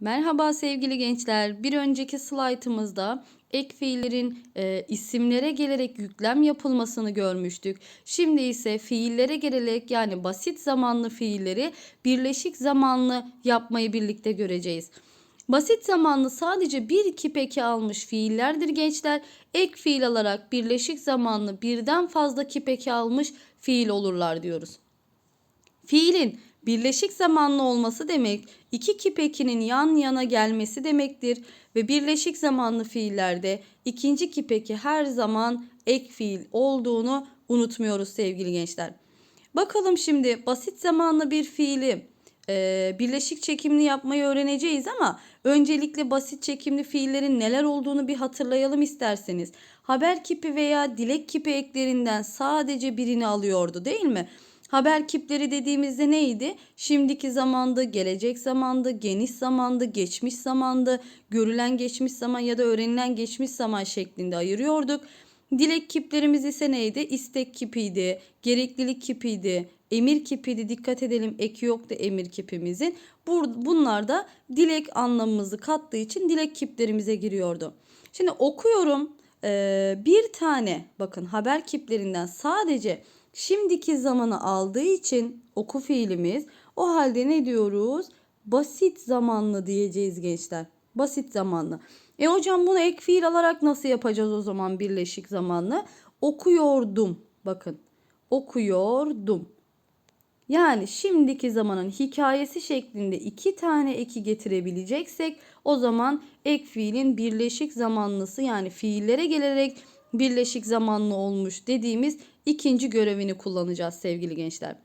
Merhaba sevgili gençler. Bir önceki slaytımızda ek fiillerin e, isimlere gelerek yüklem yapılmasını görmüştük. Şimdi ise fiillere gelerek yani basit zamanlı fiilleri birleşik zamanlı yapmayı birlikte göreceğiz. Basit zamanlı sadece bir iki peki almış fiillerdir gençler. Ek fiil alarak birleşik zamanlı birden fazla kipeki almış fiil olurlar diyoruz. Fiilin birleşik zamanlı olması demek iki kipekinin yan yana gelmesi demektir ve birleşik zamanlı fiillerde ikinci kipeki her zaman ek fiil olduğunu unutmuyoruz sevgili gençler. Bakalım şimdi basit zamanlı bir fiili e, birleşik çekimli yapmayı öğreneceğiz ama öncelikle basit çekimli fiillerin neler olduğunu bir hatırlayalım isterseniz. Haber kipi veya dilek kipi eklerinden sadece birini alıyordu değil mi? Haber kipleri dediğimizde neydi? Şimdiki zamandı, gelecek zamandı, geniş zamandı, geçmiş zamandı, görülen geçmiş zaman ya da öğrenilen geçmiş zaman şeklinde ayırıyorduk. Dilek kiplerimiz ise neydi? İstek kipiydi, gereklilik kipiydi, emir kipiydi. Dikkat edelim eki yoktu emir kipimizin. Bunlar da dilek anlamımızı kattığı için dilek kiplerimize giriyordu. Şimdi okuyorum bir tane bakın haber kiplerinden sadece şimdiki zamanı aldığı için oku fiilimiz o halde ne diyoruz? Basit zamanlı diyeceğiz gençler. Basit zamanlı. E hocam bunu ek fiil alarak nasıl yapacağız o zaman birleşik zamanlı? Okuyordum. Bakın. Okuyordum. Yani şimdiki zamanın hikayesi şeklinde iki tane eki getirebileceksek o zaman ek fiilin birleşik zamanlısı yani fiillere gelerek birleşik zamanlı olmuş dediğimiz ikinci görevini kullanacağız sevgili gençler.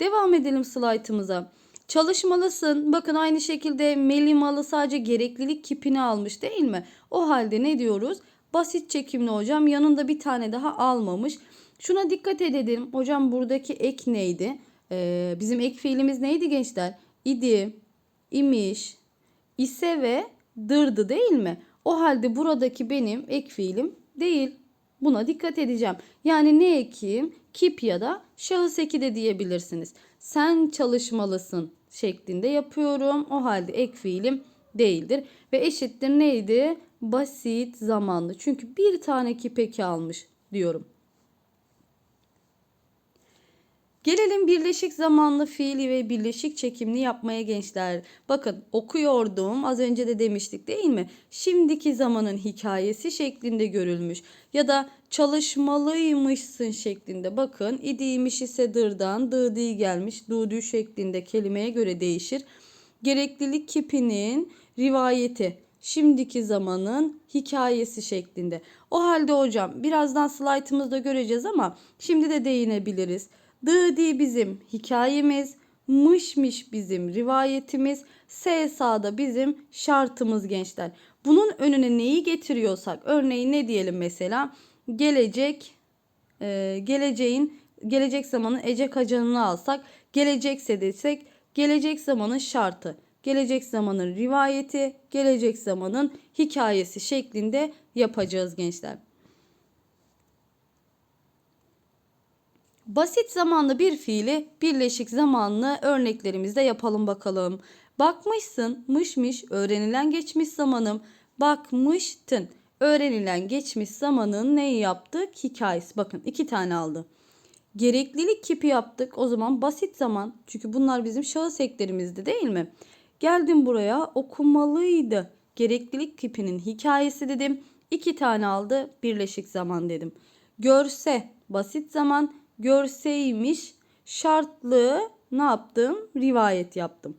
Devam edelim slaytımıza. Çalışmalısın. Bakın aynı şekilde melimalı sadece gereklilik kipini almış değil mi? O halde ne diyoruz? Basit çekimli hocam yanında bir tane daha almamış. Şuna dikkat edelim. Hocam buradaki ek neydi? Ee, bizim ek fiilimiz neydi gençler? İdi, imiş, ise ve dırdı değil mi? O halde buradaki benim ek fiilim değil. Buna dikkat edeceğim. Yani ne ekeyim? Kip ya da şahıs eki de diyebilirsiniz. Sen çalışmalısın şeklinde yapıyorum. O halde ek fiilim değildir. Ve eşittir neydi? Basit zamanlı. Çünkü bir tane kip eki almış diyorum. Gelelim birleşik zamanlı fiili ve birleşik çekimli yapmaya gençler. Bakın okuyordum az önce de demiştik değil mi? Şimdiki zamanın hikayesi şeklinde görülmüş. Ya da çalışmalıymışsın şeklinde. Bakın idiymiş ise dırdan dıdi gelmiş. Dudu şeklinde kelimeye göre değişir. Gereklilik kipinin rivayeti şimdiki zamanın hikayesi şeklinde. O halde hocam birazdan slaytımızda göreceğiz ama şimdi de değinebiliriz. Dıdi bizim hikayemiz, mışmış bizim rivayetimiz, S sağda bizim şartımız gençler. Bunun önüne neyi getiriyorsak örneğin ne diyelim mesela gelecek e, geleceğin gelecek zamanın ecek acanını alsak gelecekse desek gelecek zamanın şartı gelecek zamanın rivayeti gelecek zamanın hikayesi şeklinde yapacağız gençler. Basit zamanlı bir fiili birleşik zamanlı örneklerimizde yapalım bakalım. Bakmışsın, mışmış, öğrenilen geçmiş zamanım. Bakmıştın, öğrenilen geçmiş zamanın neyi yaptık? Hikayesi. Bakın iki tane aldı. Gereklilik kipi yaptık. O zaman basit zaman. Çünkü bunlar bizim şahıs eklerimizdi değil mi? Geldim buraya okumalıydı. Gereklilik kipinin hikayesi dedim. İki tane aldı. Birleşik zaman dedim. Görse basit zaman görseymiş şartlı ne yaptım? Rivayet yaptım.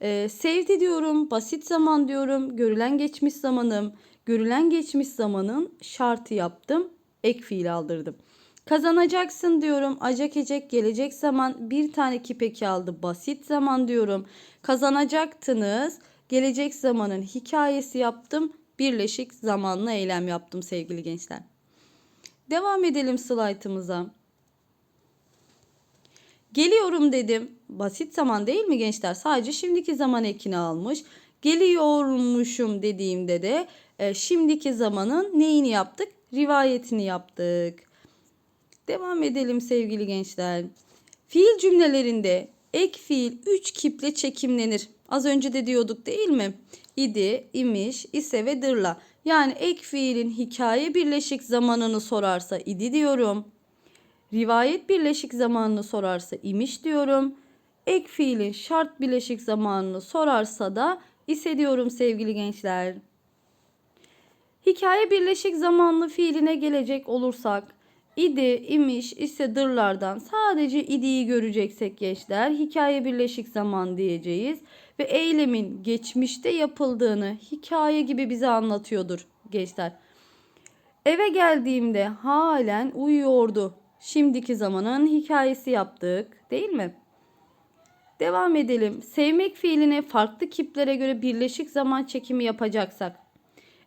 Ee, sevdi diyorum, basit zaman diyorum, görülen geçmiş zamanım, görülen geçmiş zamanın şartı yaptım, ek fiil aldırdım. Kazanacaksın diyorum, acak ecek gelecek zaman bir tane kipeki aldı, basit zaman diyorum. Kazanacaktınız, gelecek zamanın hikayesi yaptım, birleşik zamanlı eylem yaptım sevgili gençler. Devam edelim slaytımıza. Geliyorum dedim. Basit zaman değil mi gençler? Sadece şimdiki zaman ekini almış. Geliyormuşum dediğimde de e, şimdiki zamanın neyini yaptık? Rivayetini yaptık. Devam edelim sevgili gençler. Fiil cümlelerinde Ek fiil 3 kiple çekimlenir. Az önce de diyorduk değil mi? İdi, imiş, ise ve dırla. Yani ek fiilin hikaye birleşik zamanını sorarsa idi diyorum. Rivayet birleşik zamanını sorarsa imiş diyorum. Ek fiilin şart birleşik zamanını sorarsa da ise diyorum sevgili gençler. Hikaye birleşik zamanlı fiiline gelecek olursak idi, imiş, ise dırlardan sadece idiyi göreceksek gençler hikaye birleşik zaman diyeceğiz ve eylemin geçmişte yapıldığını hikaye gibi bize anlatıyordur gençler. Eve geldiğimde halen uyuyordu. Şimdiki zamanın hikayesi yaptık, değil mi? Devam edelim. Sevmek fiiline farklı kiplere göre birleşik zaman çekimi yapacaksak.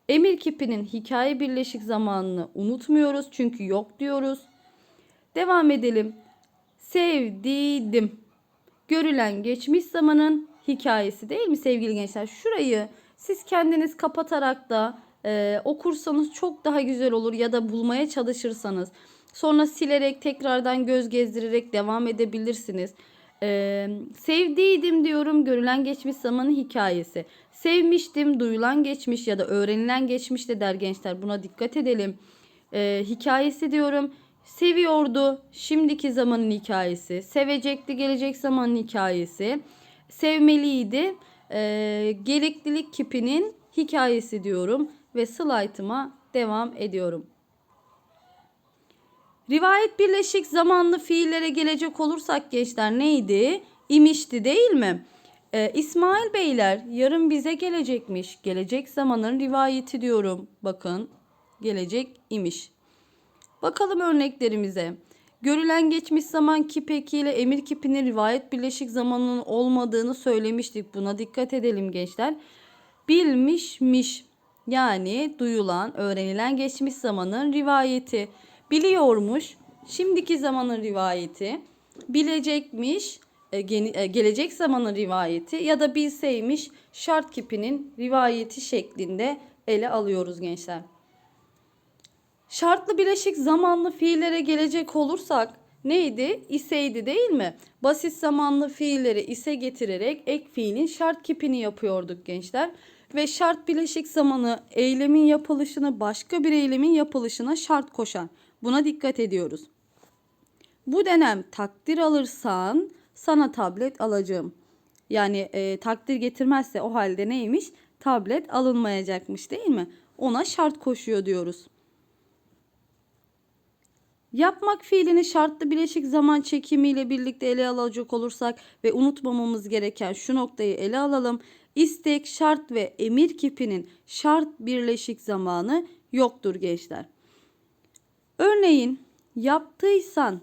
Emir kipinin hikaye birleşik zamanını unutmuyoruz çünkü yok diyoruz. Devam edelim. Sevdidim. Görülen geçmiş zamanın hikayesi değil mi sevgili gençler? Şurayı siz kendiniz kapatarak da e, okursanız çok daha güzel olur ya da bulmaya çalışırsanız. Sonra silerek tekrardan göz gezdirerek devam edebilirsiniz. Ee, sevdiydim diyorum görülen geçmiş zamanın hikayesi. Sevmiştim duyulan geçmiş ya da öğrenilen geçmiş de der gençler buna dikkat edelim. Ee, hikayesi diyorum seviyordu şimdiki zamanın hikayesi. Sevecekti gelecek zamanın hikayesi. Sevmeliydi ee, gereklilik kipinin hikayesi diyorum ve slaytıma devam ediyorum. Rivayet birleşik zamanlı fiillere gelecek olursak gençler neydi? İmişti değil mi? Ee, İsmail Beyler yarın bize gelecekmiş. Gelecek zamanın rivayeti diyorum. Bakın gelecek imiş. Bakalım örneklerimize. Görülen geçmiş zaman kip ekiyle emir kipinin rivayet birleşik zamanının olmadığını söylemiştik. Buna dikkat edelim gençler. Bilmişmiş yani duyulan, öğrenilen geçmiş zamanın rivayeti biliyormuş. Şimdiki zamanın rivayeti. Bilecekmiş. e, e, gelecek zamanın rivayeti ya da bilseymiş şart kipinin rivayeti şeklinde ele alıyoruz gençler. Şartlı bileşik zamanlı fiillere gelecek olursak neydi? İseydi değil mi? Basit zamanlı fiilleri ise getirerek ek fiilin şart kipini yapıyorduk gençler. Ve şart bileşik zamanı eylemin yapılışını başka bir eylemin yapılışına şart koşan. Buna dikkat ediyoruz. Bu dönem takdir alırsan sana tablet alacağım. Yani e, takdir getirmezse o halde neymiş? Tablet alınmayacakmış değil mi? Ona şart koşuyor diyoruz. Yapmak fiilini şartlı bileşik zaman çekimiyle birlikte ele alacak olursak ve unutmamamız gereken şu noktayı ele alalım. İstek, şart ve emir kipinin şart birleşik zamanı yoktur gençler. Örneğin yaptıysan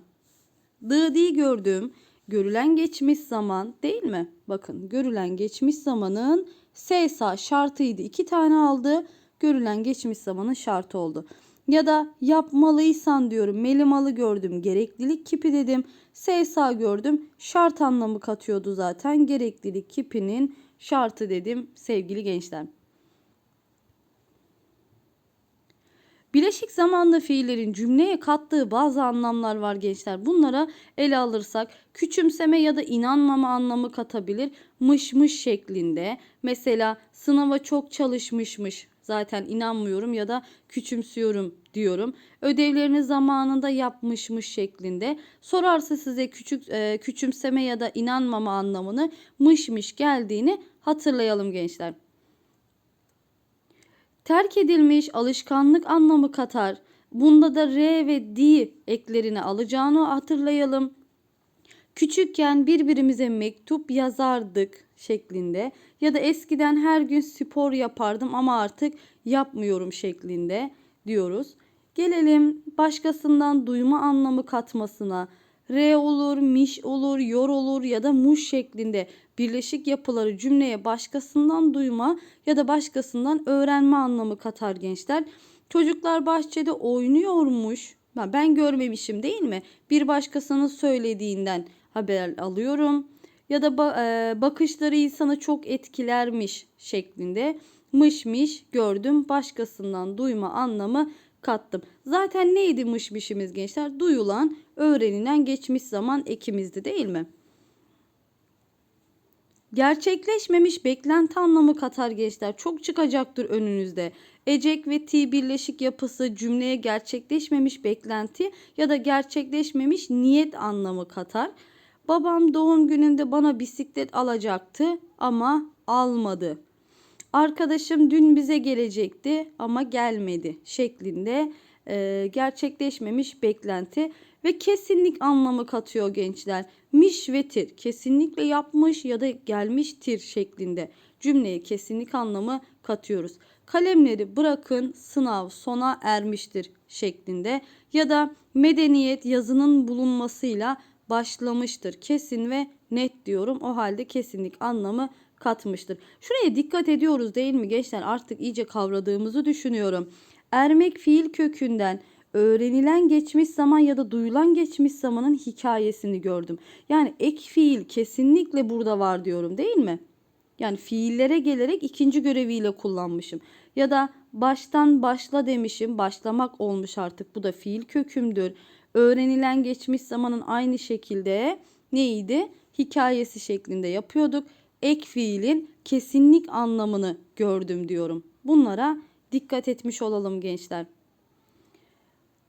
dıdi gördüğüm görülen geçmiş zaman değil mi? Bakın görülen geçmiş zamanın sesa şartıydı. iki tane aldı. Görülen geçmiş zamanın şartı oldu. Ya da yapmalıysan diyorum. Melimalı gördüm. Gereklilik kipi dedim. Sesa gördüm. Şart anlamı katıyordu zaten. Gereklilik kipinin şartı dedim sevgili gençler. Bileşik zamanlı fiillerin cümleye kattığı bazı anlamlar var gençler. Bunlara ele alırsak küçümseme ya da inanmama anlamı katabilir. Mış mış şeklinde. Mesela sınava çok çalışmışmış. Zaten inanmıyorum ya da küçümsüyorum diyorum. Ödevlerini zamanında yapmışmış şeklinde. Sorarsa size küçük e, küçümseme ya da inanmama anlamını mışmış geldiğini hatırlayalım gençler. Terk edilmiş alışkanlık anlamı katar. Bunda da R ve D eklerini alacağını hatırlayalım. Küçükken birbirimize mektup yazardık şeklinde ya da eskiden her gün spor yapardım ama artık yapmıyorum şeklinde diyoruz. Gelelim başkasından duyma anlamı katmasına. R olur, miş olur, yor olur ya da muş şeklinde birleşik yapıları cümleye başkasından duyma ya da başkasından öğrenme anlamı katar gençler. Çocuklar bahçede oynuyormuş. Ben görmemişim değil mi? Bir başkasının söylediğinden haber alıyorum. Ya da e, bakışları insanı çok etkilermiş şeklinde mışmış gördüm başkasından duyma anlamı kattım. Zaten neydi mışmışımız gençler? Duyulan, öğrenilen geçmiş zaman ekimizdi değil mi? Gerçekleşmemiş beklenti anlamı katar gençler. Çok çıkacaktır önünüzde. Ecek ve ti birleşik yapısı cümleye gerçekleşmemiş beklenti ya da gerçekleşmemiş niyet anlamı katar. Babam doğum gününde bana bisiklet alacaktı ama almadı. Arkadaşım dün bize gelecekti ama gelmedi şeklinde e, gerçekleşmemiş beklenti ve kesinlik anlamı katıyor gençler. Miş ve tir kesinlikle yapmış ya da gelmiştir şeklinde cümleye kesinlik anlamı katıyoruz. Kalemleri bırakın sınav sona ermiştir şeklinde ya da medeniyet yazının bulunmasıyla başlamıştır. Kesin ve net diyorum. O halde kesinlik anlamı katmıştır. Şuraya dikkat ediyoruz değil mi gençler? Artık iyice kavradığımızı düşünüyorum. Ermek fiil kökünden öğrenilen geçmiş zaman ya da duyulan geçmiş zamanın hikayesini gördüm. Yani ek fiil kesinlikle burada var diyorum değil mi? Yani fiillere gelerek ikinci göreviyle kullanmışım. Ya da baştan başla demişim. Başlamak olmuş artık. Bu da fiil kökümdür. Öğrenilen geçmiş zamanın aynı şekilde neydi? Hikayesi şeklinde yapıyorduk. Ek fiilin kesinlik anlamını gördüm diyorum. Bunlara dikkat etmiş olalım gençler.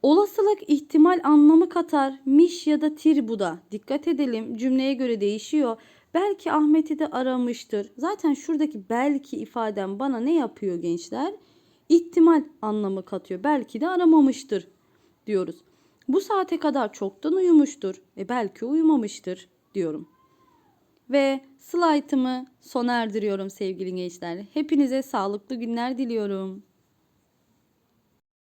Olasılık ihtimal anlamı katar. Miş ya da tir bu da. Dikkat edelim cümleye göre değişiyor. Belki Ahmet'i de aramıştır. Zaten şuradaki belki ifadem bana ne yapıyor gençler? İhtimal anlamı katıyor. Belki de aramamıştır diyoruz. Bu saate kadar çoktan uyumuştur. E belki uyumamıştır diyorum. Ve slaytımı sona erdiriyorum sevgili gençler. Hepinize sağlıklı günler diliyorum.